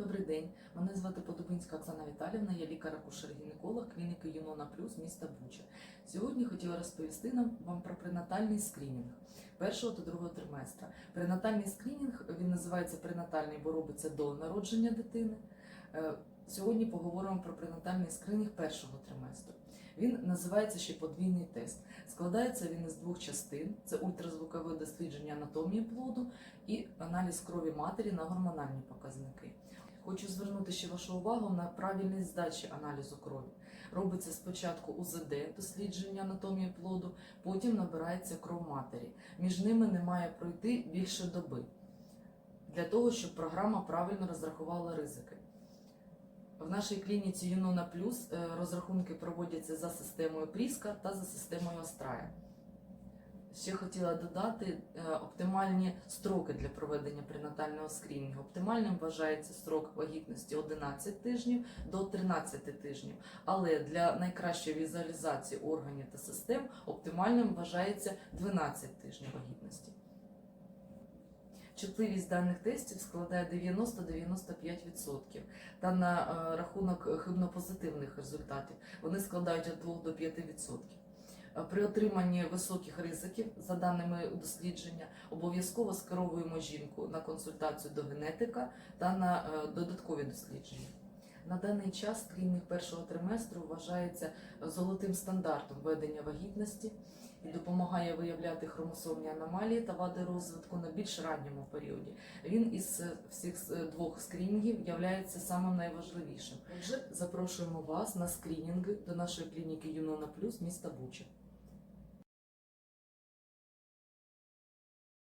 Добрий день, мене звати Подубинська Оксана Віталівна, я лікар-акушер-гінеколог клініки Юнона Плюс міста Буча. Сьогодні хотіла розповісти нам вам про пренатальний скринінг першого та другого триместра. Пренатальний скринінг він називається пренатальний, бо робиться до народження дитини. Е, Сьогодні поговоримо про пренатальний скринінг першого триместру. Він називається ще подвійний тест. Складається він із двох частин: це ультразвукове дослідження анатомії плоду і аналіз крові матері на гормональні показники. Хочу звернути ще вашу увагу на правильність здачі аналізу крові. Робиться спочатку УЗД, дослідження анатомії плоду, потім набирається кров матері. Між ними не має пройти більше доби для того, щоб програма правильно розрахувала ризики. В нашій клініці Юнона Плюс е, розрахунки проводяться за системою Пріска та за системою Острая. Ще хотіла додати е, оптимальні строки для проведення пренатального скринінгу. Оптимальним вважається строк вагітності 11 тижнів до 13 тижнів. Але для найкращої візуалізації органів та систем оптимальним вважається 12 тижнів вагітності. Чутливість даних тестів складає 90-95%. Та на е, рахунок хибнопозитивних результатів вони складають від 2 до 5%. Е, При отриманні високих ризиків, за даними дослідження, обов'язково скеровуємо жінку на консультацію до генетика та на е, додаткові дослідження. На даний час скринінг першого триместру вважається золотим стандартом ведення вагітності і допомагає виявляти хромосомні аномалії та вади розвитку на більш ранньому періоді. Він із всіх е, двох скринінгів є самим найважливішим. Отже, запрошуємо вас на скринінги до нашої клініки Юнона Плюс міста Буча.